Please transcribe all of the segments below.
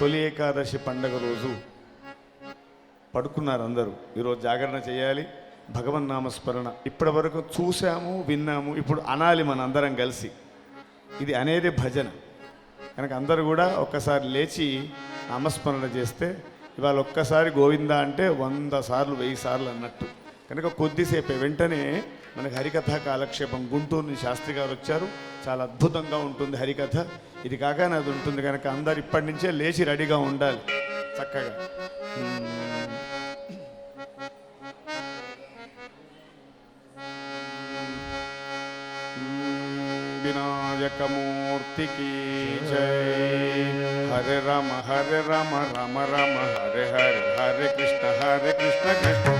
తొలి ఏకాదశి పండగ రోజు పడుకున్నారు అందరూ. ఈరోజు జాగరణ చేయాలి. భగవన్ నామస్మరణ. ఇప్పటి వరకు చూసాము విన్నాము ఇప్పుడు అనాలి మన అందరం కలిసి. ఇది అనేది భజన. కనుక అందరూ కూడా ఒక్కసారి లేచి నామస్మరణ చేస్తే ఇవాళ ఒక్కసారి గోవింద అంటే వంద సార్లు వెయ్యి సార్లు అన్నట్టు. కనుక కొద్దిసేపే వెంటనే మనకి హరికథ కాలక్షేపం గుంటూరు నుంచి శాస్త్రి గారు వచ్చారు. చాలా అద్భుతంగా ఉంటుంది హరికథ. ఇది కాక నాది ఉంటుంది కనుక అందరు ఇప్పటి నుంచే లేచి రెడీగా ఉండాలి. చక్కగా. వినాయకమూర్తికి జై. హరే రామ హరే రామ రామ రామ హరే హరే హరే కృష్ణ హరే కృష్ణ కృష్ణ.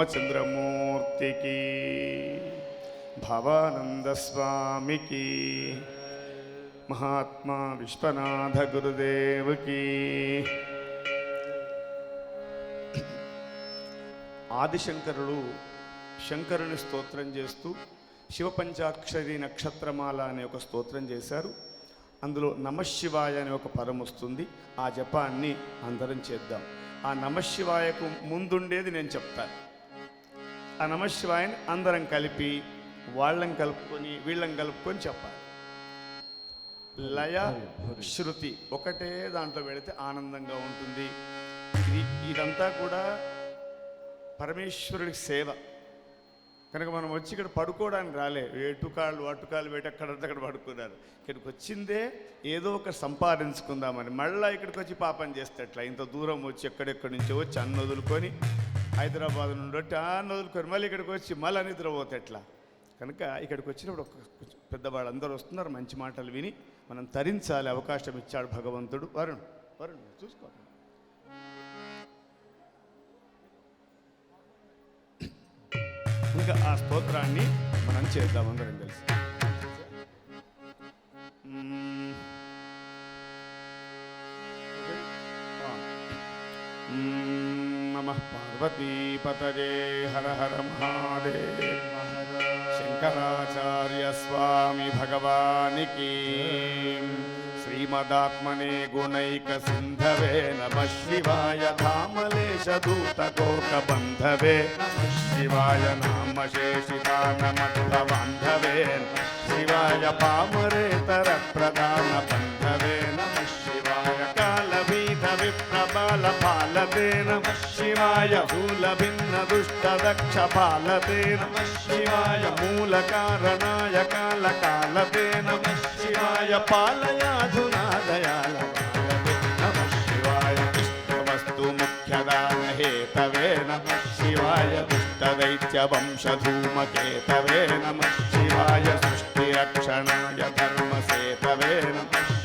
రామచంద్రమూర్తికి భవానంద స్వామికి మహాత్మా విశ్వనాథ గురుదేవుకి. ఆదిశంకరుడు శంకరుని స్తోత్రం చేస్తూ శివపంచాక్షరి నక్షత్రమాల అనే ఒక స్తోత్రం చేశారు. అందులో నమశివాయ అనే ఒక పదం వస్తుంది. ఆ జపాన్ని అందరం చేద్దాం. ఆ నమశివాయకు ముందుండేది నేను చెప్తాను. ఆ నమశివాయని అందరం కలిపి వాళ్ళని కలుపుకొని వీళ్ళని కలుపుకొని చెప్పాలి. లయ శృతి ఒకటే దాంట్లో పెడితే ఆనందంగా ఉంటుంది. ఇది ఇదంతా కూడా పరమేశ్వరుడికి సేవ. కనుక మనం వచ్చి ఇక్కడ పడుకోవడానికి రాలే. ఎటుకాళ్ళు అటుకాళ్ళు పెట్టి అక్కడ అక్కడ పడుకున్నారు. ఇక్కడికి వచ్చిందే ఏదో ఒక సంపాదించుకుందామని. మళ్ళీ ఇక్కడికి వచ్చి పాపం చేస్తే ఎట్లా? ఇంత దూరం వచ్చి ఎక్కడెక్కడి నుంచో వచ్చి అన్న వదులుకొని హైదరాబాద్ నుండి వచ్చి ఆ వదులుకొని మళ్ళీ ఇక్కడికి వచ్చి మళ్ళీ నిద్రపోతే ఎట్లా కనుక ఇక్కడికి వచ్చినప్పుడు ఒక పెద్దవాళ్ళు అందరూ వస్తున్నారు మంచి మాటలు విని మనం తరించాలి అవకాశం ఇచ్చాడు భగవంతుడు. వరుణ్ వరుణ్ చూసుకో. ఇంకా ఆ స్తోత్రాన్ని మనం చేద్దాం అందరం కలిసి. మ్మ్. మ్మ్. పార్వతీపతయే హర హర మహాదేవ శంకరాచార్య స్వామి భగవానికి శ్రీమదాత్మనే గుణైక సింధవే నమ శివాయ ధామలేశ దూత బంధవే శివాయ నామ శేషితానమత్వ బాంధవే శివాయ పామరేతర ప్రధాన బంధవే నమ पालते नमः शिवाय मूलभिन्नदुष्टदक्ष पालते नमः शिवाय मूलकारणाय कालकालते नमः शिवाय पालयाधुना दयाल नमः शिवाय इष्टवस्तु मुख्यदानहेतवे नमः शिवाय दुष्टदैत्यवंशधूमकेतवे नमः शिवाय सृष्टिरक्षणाय धर्मसेतवे नमः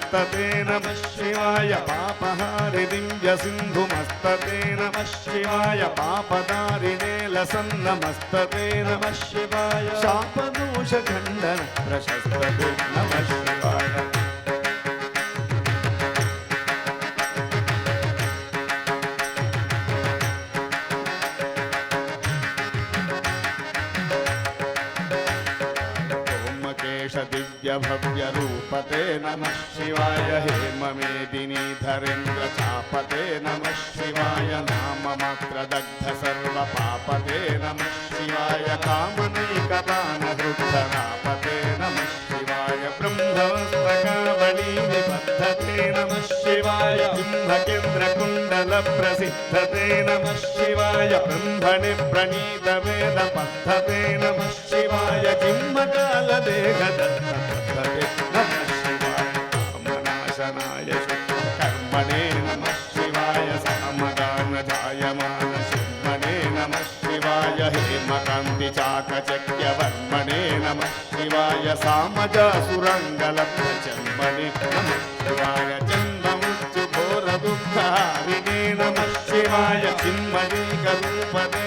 ఆపదద్రిభేదటంకహస్తతే నమ శివాయ పాపహారి దివ్య సింధుమస్తతే నమ శివాయ పాపదారిణే లసన్నమస్తతే నమ శివాయ శాపదోష దివ్య భవ్య రూపతే నమ శివాయ హేమమేదిని ధరేంద్ర చాపతే నమ శివాయ నామ మాత్ర దగ్ధ సర్వ పాపతే నమ శివాయ కామనైకదాన హృద్ధరాపతే నమ శివాయ బ్రహ్మవస్త్రకావళీ నిబద్ధతే నమ హేమకాంతి నమ. శివాయ సామజాసురంగలబ్ధ చర్మణే నమ. శివాయ జన్మమృత్యు ఘోర దుఃఖారిణే నమ. శివాయ చిన్మయేక రూపదే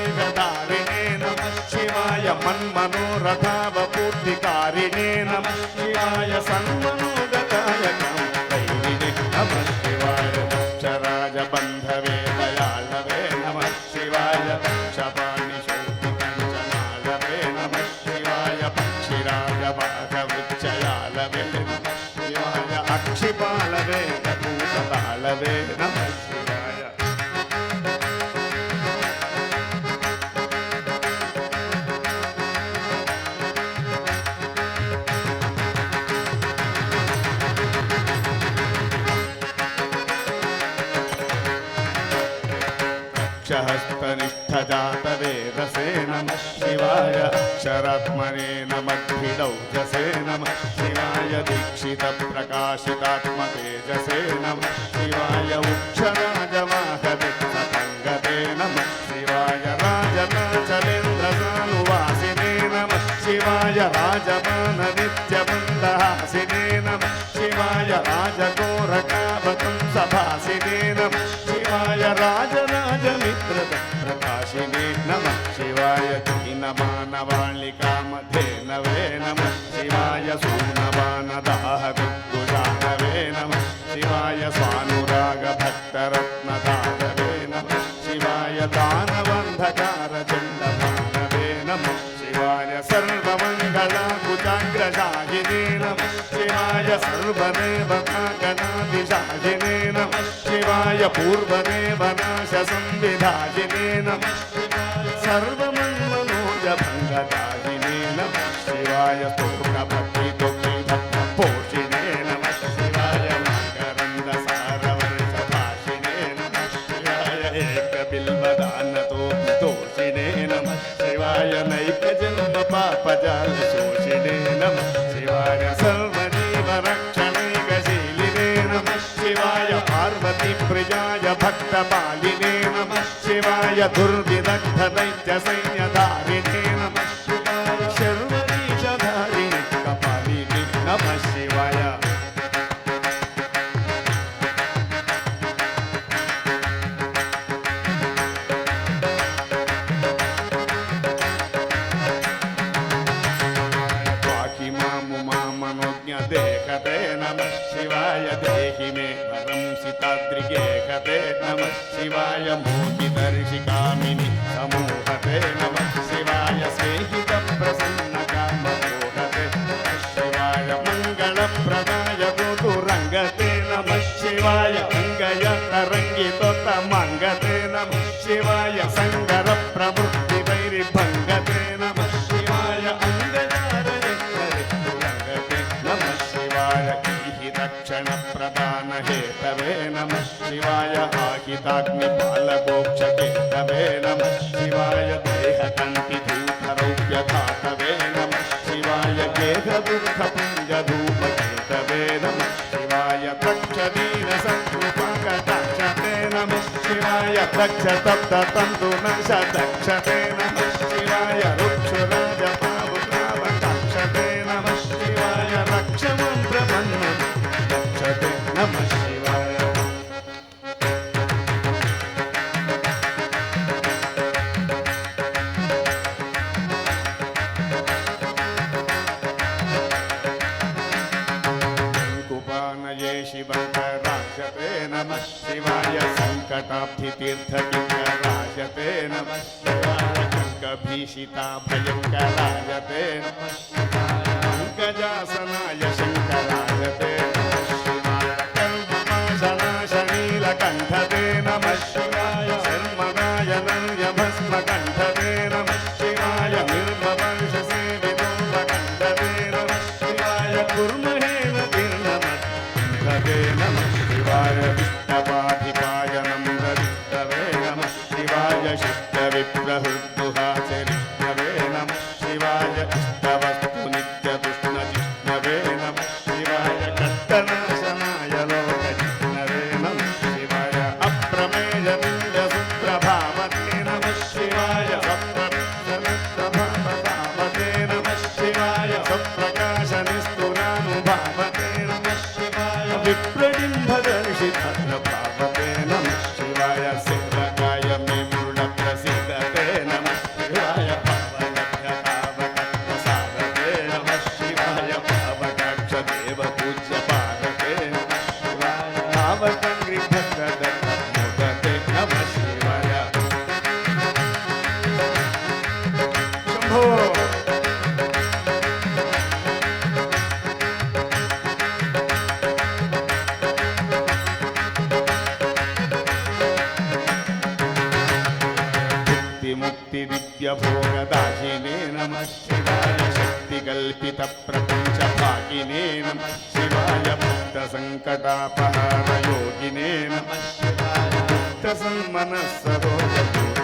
నమ. శివాయ మన్మనోరథావపూర్తికారిణే నమ. శివాయ సన్మనోగతాయ हरे नमः शिवाय रसे नमः शिवाय शरात्मने नमद्भिडौ नमः शिवाय दीक्षितप्रकाशितात्मतेजसे नमः शिवाय उक्षराजमाहदिक्सङ्गते नमः शिवाय राजनाचलेन्द्रसानुवासिने नमः शिवाय राजमाननित्यबन्धहासिने शिवाय राजगोरकावतं सभासिने शिवाय प्रकाशिने नमः शिवाय दीनमानवाळिकामध्ये नवे नमः शिवाय सूनवानदाह गुग्गुजानवे नमः शिवाय स्वानुरागभक्तरत्नदानवे नमः शिवाय दानवन्धकारचण्डमानवे नमः शिवाय सर्वमङ्गलाकुचाग्रशाहिने नमः शिवाय सर्वदेवतागणादिशाहिने नमः शिवाय पूर्वदेवनाशसंविधायिने नमः सर्वमङ्गलोजभङ्गकारि नमः शिवाय पूर्णभक्ति भक्ति पोषिणे नमः शिवाय मकरन्दसारवर्षभाषिणे नमः शिवाय एकबिल्बदानतो तोषिणे नमः शिवाय नैकजन्म पापजालशोषिणे नमः शिवाय सर्वजीवरक्षणैकशीलिने नमः शिवाय पार्वतीप्रियाय भक्तपालिने नमः शिवाय दुर्वि दैत्य सैन्यधारिणे नमः शिवाय शर्वरीशधारिणे कपालिने नमः विद्महे तवे नम शिवाय आहिताग्निपालकोक्षके तवे नम शिवाय देहकण्ठिधूतरौप्यथा तवे नम शिवाय गेहदुःखपुञ्जधूपके तवे नम शिवाय प्रक्षदीनसङ्कृपाकटाक्षते नम शिवाय प्रक्षतप्ततन्तुनशदक्षते नम प्रताप्तितीर्थकिङ्कराय ते नमः शङ्कभीषिता भयङ्कराय ते नमः शङ्कजासनाय शङ्कराय शिवाय कर्मशनाशनीलकण्ठते नमः शिवाय परिकल्पित प्रपंच भागिने शिवाय भक्त संकटापहार योगिने भक्त सन्मनः सरोज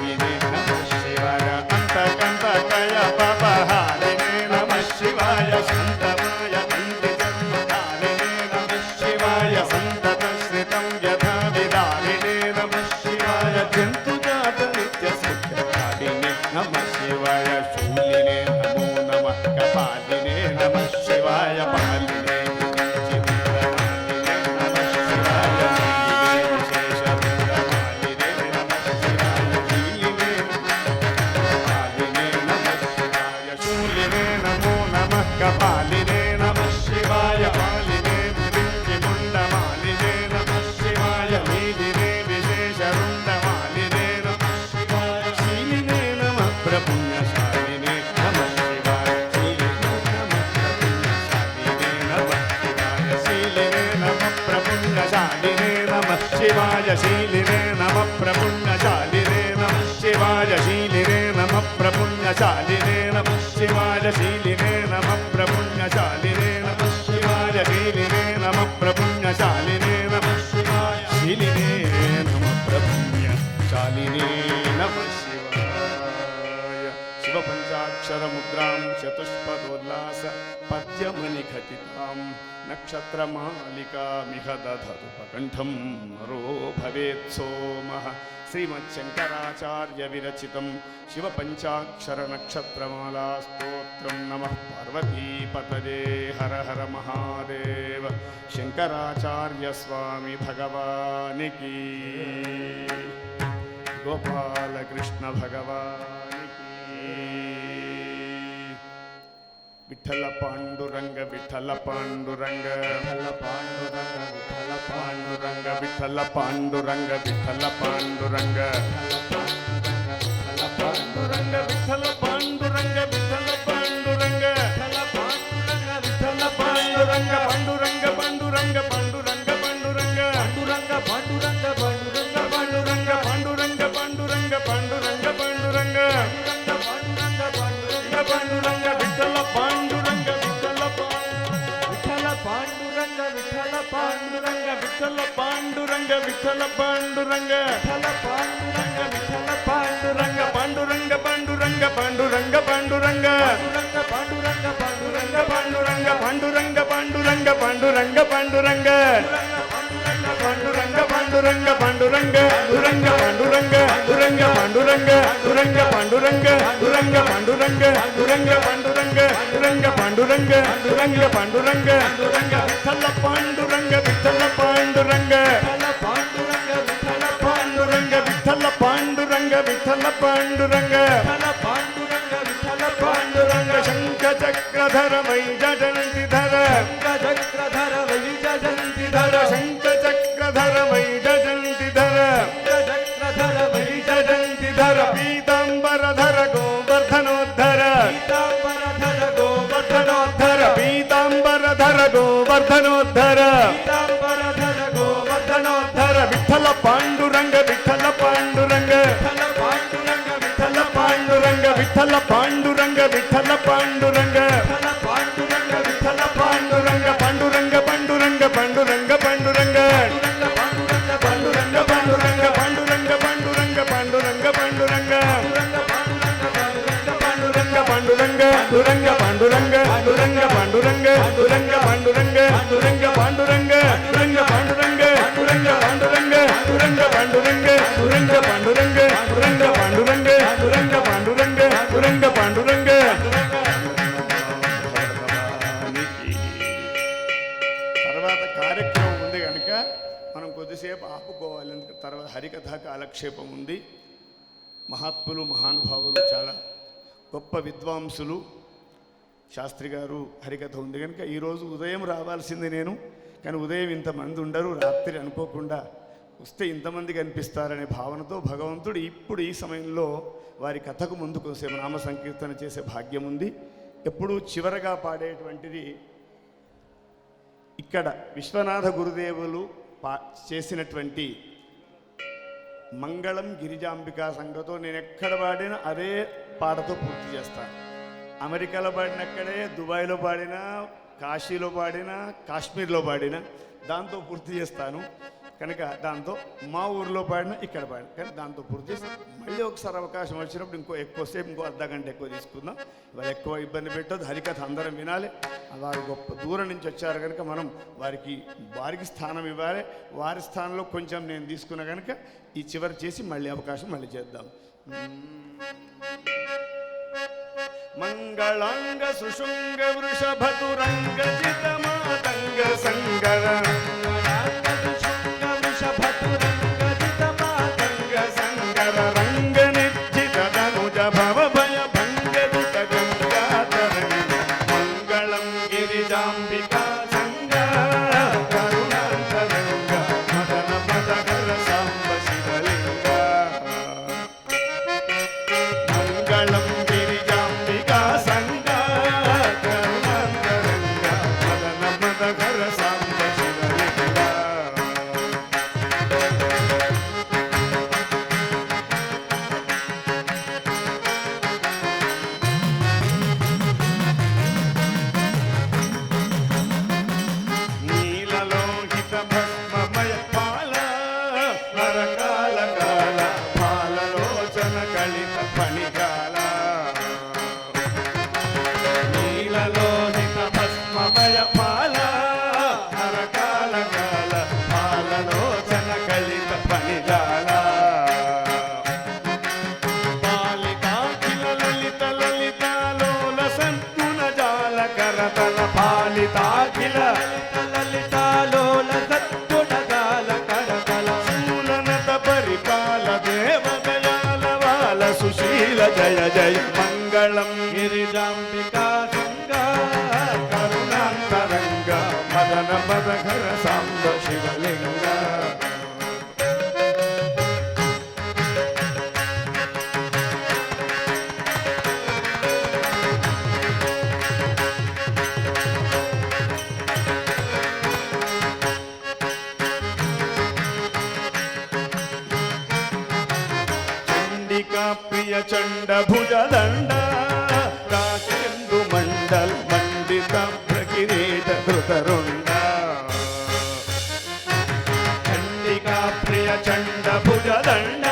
शिवाय शीलिने नमः प्रपुण्यशालिने नमः शिवाय शीलिने नमः प्रपुण्यशालिने नमः शिवाय शीलिने लिखति तां नक्षत्रमालिकामिह दधतुपकण्ठं नरो भवेत् सोमः। श्रीमच्छङ्कराचार्यविरचितं शिवपञ्चाक्षरनक्षत्रमालास्तोत्रं नमः पार्वतीपतये। हर हर महादेव। शङ्कराचार्यस्वामी भगवानिकी गोपालकृष्णभगवानिकी விட்டல பாண்டுரங்க விட்டல பாண்டுரங்க. விட்டல பாண்டுரங்க விட்டல பாண்டுரங்க. விட்டல பாண்டுரங்க விட்டல பாண்டுரங்க. விட்டல பாண்டுரங்க விட்டல விட்டல பாண்டுரங்க விட்டல பாண்டுரங்க விட்டல பாண்டுரங்க பாண்டுரங்க பாண்டுரங்க பாண்டுரங்க பாண்டுரங்க பாண்டுரங்க பாண்டுரங்க பாண்டுரங்க பாண்டுரங்க பாண்டுரங்க பாண்டுரங்க பாண்டுரங்க பாண்டுரங்க பாண்டுரங்க பாண்டுரங்க துரங்க பாண்டுரங்க துரங்க பாண்டுரங்க துரங்க பாண்டுரங்க துரங்க பாண்டுரங்க துரங்க பாண்டுரங்க துரங்க பாண்டுரங்க துரங்க பாண்டுரங்க பாண்டுரங்க பாண்டுரங்க விட்டல பாண்டுரங்க. కాలక్షేపం ఉంది. మహాత్ములు మహానుభావులు చాలా గొప్ప విద్వాంసులు. శాస్త్రి గారు హరికథ ఉంది కనుక ఈరోజు ఉదయం రావాల్సింది నేను. కానీ ఉదయం ఇంతమంది ఉండరు రాత్రి అనుకోకుండా వస్తే ఇంతమంది కనిపిస్తారనే భావనతో భగవంతుడు ఇప్పుడు ఈ సమయంలో వారి కథకు ముందు కొంచెం నామ సంకీర్తన చేసే భాగ్యం ఉంది. ఎప్పుడూ చివరగా పాడేటువంటిది ఇక్కడ విశ్వనాథ గురుదేవులు పా చేసినటువంటి మంగళం గిరిజాంబికా సంఘతో నేను ఎక్కడ పాడినా అదే పాటతో పూర్తి చేస్తాను అమెరికాలో పాడినక్కడే దుబాయ్లో పాడినా కాశీలో పాడినా కాశ్మీర్లో పాడినా దాంతో పూర్తి చేస్తాను. కనుక దాంతో మా ఊర్లో పాడిన ఇక్కడ పాడిన. కానీ దాంతో పూర్తి చేసి మళ్ళీ ఒకసారి అవకాశం వచ్చినప్పుడు ఇంకో ఎక్కువసేపు ఇంకో అర్ధ గంట ఎక్కువ తీసుకుందాం. ఇవాళ ఎక్కువ ఇబ్బంది పెట్టదు హరికథ అందరం వినాలి. వారు గొప్ప దూరం నుంచి వచ్చారు కనుక మనం వారికి వారికి స్థానం ఇవ్వాలి. వారి స్థానంలో కొంచెం నేను తీసుకున్నా కనుక ఈ చివరి చేసి మళ్ళీ అవకాశం మళ్ళీ చేద్దాం. మంగళాంగ సుషుంగ వృషభతురంగ జిత మాతంగ களி பணிகள் దండ భుజ దండ. రాజేందు మండల్ మండిత ప్రకిరీట కృతరుండ. చండికా ప్రియ చండ భుజ దండ.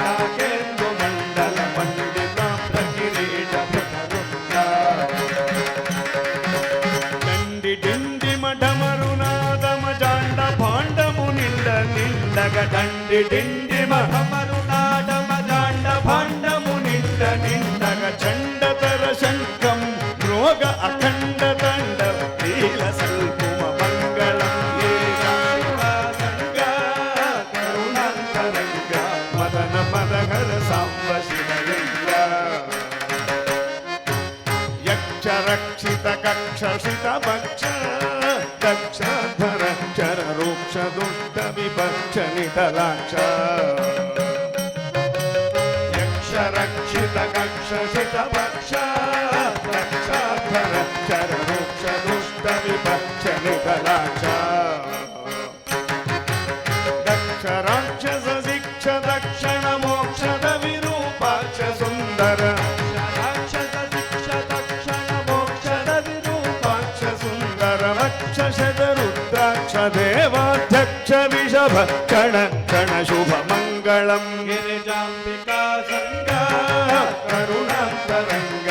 రాజేందు మండల పండిత ప్రకిరీట కృతరుండ. దండి డిండి మఠమరునాదమ చాండ పాండము నిల్ల నిల్లగ దండి డిండి మఠమరు కక్షిత భక్ష దక్షధర చర రూక్ష దుష్ట విభక్ష నితలాక్ష యక్ష రక్షిత కక్షిత భక్ష దక్షధర చర రూక్ష దుష్ట విభక్ష నితలాక్ష अध्यक्ष देवाध्यक्ष ऋषभ क्षण क्षण शुभ मंगल गिरिजाम्बिका सङ्गा करुणान्तरङ्ग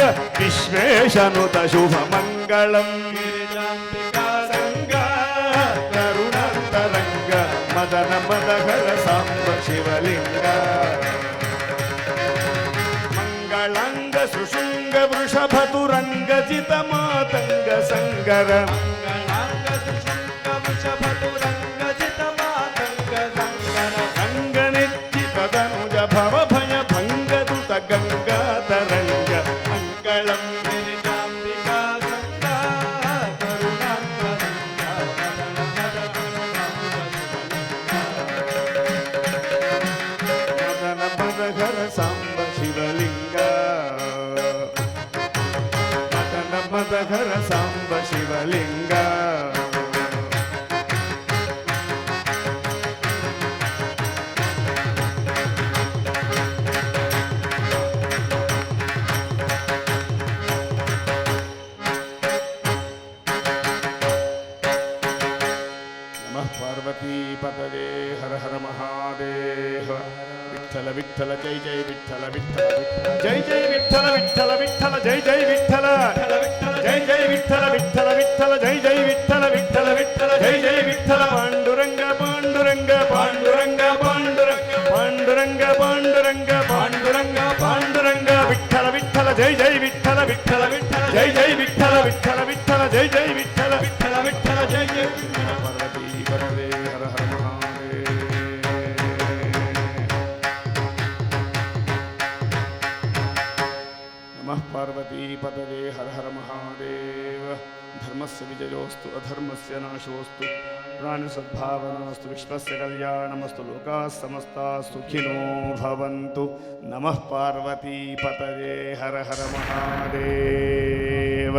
சங்க விஸ்வேஷனுத சுபமங்களம் சங்க கருணந்தரங்க மதன மதகர சாம்ப சிவலிங்க மங்களங்க சுஷுங்க விஷபதுரங்க ஜித மாதங்க சங்கர विश्वोस्तु प्राणिसद्भावनास्तु विश्वस्य कल्याणमस्तु लोकाः समस्ताः सुखिनो भवन्तु नमः पार्वतीपतये हर हर महादेव